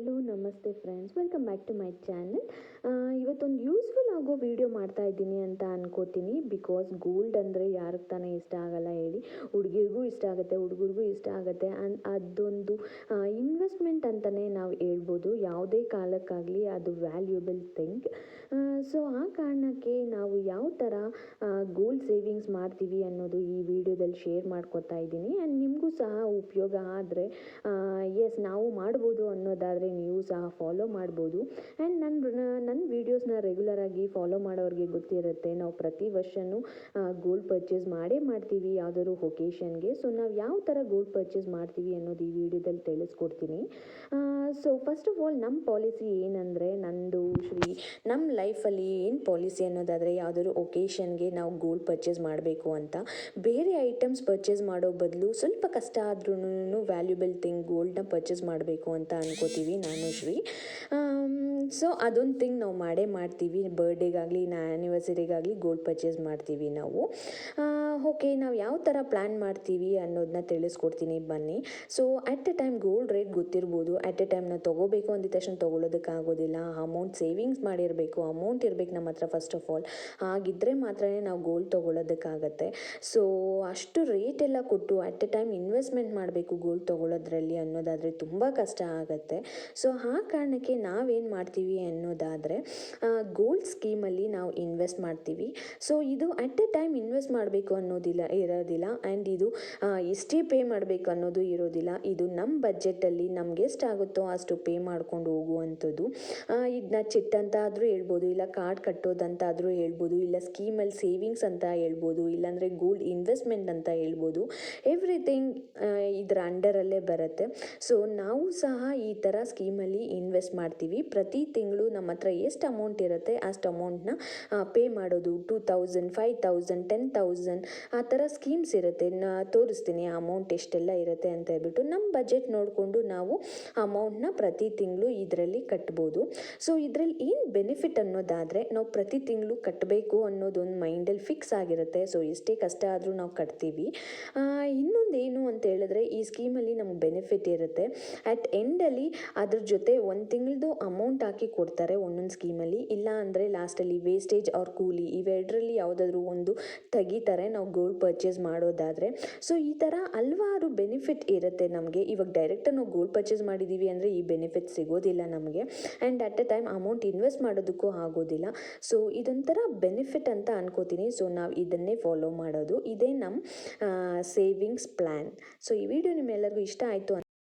Hello, ನಮಸ್ತೆ friends welcome back to my channel ಇವತ್ತೊಂದು useful ಆಗೋ ವಿಡಿಯೋ ಮಾಡ್ತಾ ಇದ್ದೀನಿ ಅಂತ ಅನ್ಕೋತೀನಿ. ಬಿಕಾಸ್ ಗೋಲ್ಡ್ ಅಂದರೆ ಯಾರಿಗೆ ತಾನೇ ಇಷ್ಟ ಆಗಲ್ಲ ಹೇಳಿ. ಹುಡುಗಿರಿಗೂ ಇಷ್ಟ ಆಗುತ್ತೆ, ಹುಡುಗರಿಗೂ ಇಷ್ಟ ಆಗುತ್ತೆ. ಅನ್, ಅದೊಂದು ಇನ್ವೆಸ್ಟ್ಮೆಂಟ್ ಅಂತಲೇ ನಾವು ಹೇಳ್ಬೋದು. ಯಾವುದೇ ಕಾಲಕ್ಕಾಗಲಿ ಅದು ವ್ಯಾಲ್ಯೂಬಲ್ ಥಿಂಗ್ ಸೊ ಆ ಕಾರಣಕ್ಕೆ ನಾವು ಯಾವ ಥರ ಗೋಲ್ಡ್ ಸೇವಿಂಗ್ಸ್ ಮಾಡ್ತೀವಿ ಅನ್ನೋದು ಈ ವಿಡಿಯೋದಲ್ಲಿ ಶೇರ್ ಮಾಡ್ಕೊತಾ ಇದ್ದೀನಿ. ಆ್ಯಂಡ್ ನಿಮಗೂ ಸಹ ಉಪಯೋಗ ಆದರೆ ಎಸ್ ನಾವು ಮಾಡ್ಬೋದು ಅನ್ನೋದಾದರೆ ನೀವು ಸಹ ಫಾಲೋ ಮಾಡ್ಬೋದು. ಆ್ಯಂಡ್ ನನ್ನ ನನ್ನ ವೀಡಿಯೋಸ್ನ ರೆಗ್ಯುಲರಾಗಿ ಫಾಲೋ ಮಾಡೋರಿಗೆ ಗೊತ್ತಿರುತ್ತೆ. ನಾವು ಪ್ರತಿ ವರ್ಷವೂ ಗೋಲ್ಡ್ ಪರ್ಚೇಸ್ ಮಾಡೇ ಮಾಡ್ತೀವಿ. ಯಾವುದಾದ್ರು ಒಕೇಶನ್ಗೆ ಸೊ ನಾವು ಯಾವ ಥರ ಗೋಲ್ಡ್ ಪರ್ಚೇಸ್ ಮಾಡ್ತೀವಿ ಅನ್ನೋದು ಈ ವಿಡಿಯೋದಲ್ಲಿ ತಿಳಿಸ್ಕೊಡ್ತೀನಿ. ಸೊ ಫಸ್ಟ್ ಆಫ್ ಆಲ್ ನಮ್ಮ ಪಾಲಿಸಿ ಏನಂದರೆ, ನಂದು ಶ್ರೀ ನಮ್ಮ ಲೈಫಲ್ಲಿ ಏನು ಪಾಲಿಸಿ ಅನ್ನೋದಾದರೆ, ಯಾವುದಾದ್ರು ಒಕೇಶನ್ಗೆ ನಾವು ಗೋಲ್ಡ್ ಪರ್ಚೇಸ್ ಮಾಡಬೇಕು ಅಂತ. ಬೇರೆ ಐಟಮ್ಸ್ ಪರ್ಚೇಸ್ ಮಾಡೋ ಬದಲು ಸ್ವಲ್ಪ ಕಷ್ಟ ಆದ್ರೂ ವ್ಯಾಲ್ಯೂಬಲ್ ಥಿಂಗ್ ಗೋಲ್ಡ್ನ ಪರ್ಚೇಸ್ ಮಾಡಬೇಕು ಅಂತ ಅನ್ಕೋತೀವಿ. ನಾನು ಶ್ರೀ. ಸೊ ಅದೊಂದು ಥಿಂಗ್ ನಾವು ಮಾಡೇ ಮಾಡ್ತೀವಿ. ಬರ್ಡೇಗಾಗಲಿ ಆ್ಯನಿವರ್ಸರಿಗಾಗಲಿ ಗೋಲ್ಡ್ ಪರ್ಚೇಸ್ ಮಾಡ್ತೀವಿ ನಾವು. ಓಕೆ, ನಾವು ಯಾವ ಥರ ಪ್ಲ್ಯಾನ್ ಮಾಡ್ತೀವಿ ಅನ್ನೋದನ್ನ ತಿಳಿಸ್ಕೊಡ್ತೀನಿ, ಬನ್ನಿ. So at a time gold rate ಗೊತ್ತಿರ್ಬೋದು. ಅಟ್ ಎ ಟೈಮ್ ನಾವು ತೊಗೋಬೇಕು ಅಂದಿದ ತಕ್ಷಣ ತೊಗೊಳೋದಕ್ಕಾಗೋದಿಲ್ಲ. ಅಮೌಂಟ್ ಸೇವಿಂಗ್ಸ್ ಮಾಡಿರಬೇಕು. ಅಮೌಂಟ್ ಇರಬೇಕು ನಮ್ಮ ಹತ್ರ ಫಸ್ಟ್ ಆಫ್ ಆಲ್ ಹಾಗಿದ್ದರೆ ಮಾತ್ರ ನಾವು ಗೋಲ್ಡ್ ತೊಗೊಳೋದಕ್ಕಾಗತ್ತೆ. ಸೊ ಅಷ್ಟು ರೇಟ್ ಎಲ್ಲ ಕೊಟ್ಟು ಅಟ್ ಎ ಟೈಮ್ ಇನ್ವೆಸ್ಟ್ಮೆಂಟ್ ಮಾಡಬೇಕು ಗೋಲ್ಡ್ ತೊಗೊಳೋದ್ರಲ್ಲಿ ಅನ್ನೋದಾದರೆ ತುಂಬ ಕಷ್ಟ ಆಗುತ್ತೆ. ಸೊ ಆ ಕಾರಣಕ್ಕೆ ನಾವೇನು ಮಾಡ್ತೀವಿ ಅನ್ನೋದಾದರೆ ಗೋಲ್ಡ್ ಸ್ಕೀಮಲ್ಲಿ ನಾವು ಇನ್ವೆಸ್ಟ್ ಮಾಡ್ತೀವಿ. ಸೊ ಇದು ಅಟ್ ಎ ಟೈಮ್ ಇನ್ವೆಸ್ಟ್ ಮಾಡಬೇಕು ಅನ್ನೋದಿಲ್ಲ, ಇರೋದಿಲ್ಲ. ಆ್ಯಂಡ್ ಇದು ಎಷ್ಟೇ ಪೇ ಮಾಡಬೇಕು ಅನ್ನೋದು ಇರೋದಿಲ್ಲ. ಇದು ನಮ್ಮ ಬಜೆಟಲ್ಲಿ ನಮ್ಗೆ ಎಷ್ಟಾಗುತ್ತೋ ಅಷ್ಟು ಪೇ ಮಾಡ್ಕೊಂಡು ಹೋಗುವಂಥದ್ದು. ಇದನ್ನ ಚಿಟ್ ಅಂತ ಆದರೂ ಹೇಳ್ಬೋದು, ಇಲ್ಲ ಕಾರ್ಡ್ ಕಟ್ಟೋದಂತಾದರೂ ಹೇಳ್ಬೋದು, ಇಲ್ಲ ಸ್ಕೀಮಲ್ಲಿ ಸೇವಿಂಗ್ಸ್ ಅಂತ ಹೇಳ್ಬೋದು, ಇಲ್ಲಾಂದರೆ ಗೋಲ್ಡ್ ಇನ್ವೆಸ್ಟ್ಮೆಂಟ್ ಅಂತ ಹೇಳ್ಬೋದು. ಎವ್ರಿಥಿಂಗ್ ಇದರ ಅಂಡರಲ್ಲೇ ಬರುತ್ತೆ. ಸೊ ನಾವು ಸಹ ಈ ಥರ ಸ್ಕೀಮಲ್ಲಿ ಇನ್ವೆಸ್ಟ್ ಮಾಡ್ತೀವಿ. ಪ್ರತಿ ತಿಂಗಳು ನಮ್ಮ ಹತ್ರ ಎಷ್ಟು ಅಮೌಂಟ್ ಇರುತ್ತೆ ಅಷ್ಟು ಅಮೌಂಟ್ನ ಪೇ ಮಾಡೋದು. Two thousand five thousand ten thousand ಆ ಥರ ಸ್ಕೀಮ್ಸ್ ಇರುತ್ತೆ. ನಾ ತೋರಿಸ್ತೀನಿ ಅಮೌಂಟ್ ಎಷ್ಟೆಲ್ಲ ಇರುತ್ತೆ ಅಂತ ಹೇಳ್ಬಿಟ್ಟು ನಮ್ಮ ಬಜೆಟ್ ನೋಡಿಕೊಂಡು ನಾವು ಅಮೌಂಟ್ನ ಪ್ರತಿ ತಿಂಗಳು ಇದರಲ್ಲಿ ಕಟ್ಬೋದು. ಸೊ ಇದರಲ್ಲಿ ಏನು ಬೆನಿಫಿಟ್ ಅನ್ನೋದಾದರೆ ನಾವು ಪ್ರತಿ ತಿಂಗಳು ಕಟ್ಟಬೇಕು ಅನ್ನೋದೊಂದು ಮೈಂಡಲ್ಲಿ ಫಿಕ್ಸ್ ಆಗಿರುತ್ತೆ. ಸೊ ಎಷ್ಟೇ ಕಷ್ಟ ಆದರೂ ನಾವು ಕಟ್ತೀವಿ. ಇನ್ನೊಂದು ಏನು ಅಂತ ಹೇಳಿದ್ರೆ ಈ ಸ್ಕೀಮಲ್ಲಿ ನಮ್ಗೆ ಬೆನಿಫಿಟ್ ಇರುತ್ತೆ. ಅಟ್ ಎಂಡಲ್ಲಿ ಅದ್ರ ಜೊತೆ ಒಂದು ತಿಂಗಳದು ಅಮೌಂಟ್ ಹಾಕಿ ಕೊಡ್ತಾರೆ ಒಂದೊಂದು ಸ್ಕೀಮಲ್ಲಿ. ಇಲ್ಲ ಅಂದರೆ ಲಾಸ್ಟಲ್ಲಿ ವೇಸ್ಟೇಜ್ ಅವ್ರ ಕೂಲಿ ಇವೆರಡರಲ್ಲಿ ಯಾವುದಾದ್ರೂ ಒಂದು ತೆಗಿತಾರೆ. ನಾವು ಗೋಲ್ಡ್ ಪರ್ಚೇಸ್ ಮಾಡೋದಾದರೆ ಸೊ ಈ ಥರ ಹಲ್ವಾರು ಬೆನಿಫಿಟ್ ಇರುತ್ತೆ ನಮಗೆ. ಇವಾಗ ಡೈರೆಕ್ಟಾಗಿ ನಾವು ಗೋಲ್ಡ್ ಪರ್ಚೇಸ್ ಮಾಡಿದ್ದೀವಿ ಅಂದರೆ ಈ ಬೆನಿಫಿಟ್ ಸಿಗೋದಿಲ್ಲ ನಮಗೆ. And at a time amount invest ಮಾಡೋದಕ್ಕೂ ಆಗೋದಿಲ್ಲ. ಸೊ ಇದೊಂಥರ ಬೆನಿಫಿಟ್ ಅಂತ ಅನ್ಕೋತೀನಿ. ಸೊ ನಾವು ಇದನ್ನೇ ಫಾಲೋ ಮಾಡೋದು. ಇದೇ ನಮ್ಮ ಸೇವಿಂಗ್ಸ್ ಪ್ಲ್ಯಾನ್ ಸೊ ಈ ವಿಡಿಯೋ ನಿಮ್ಮೆಲ್ಲರಿಗೂ ಇಷ್ಟ ಆಯಿತು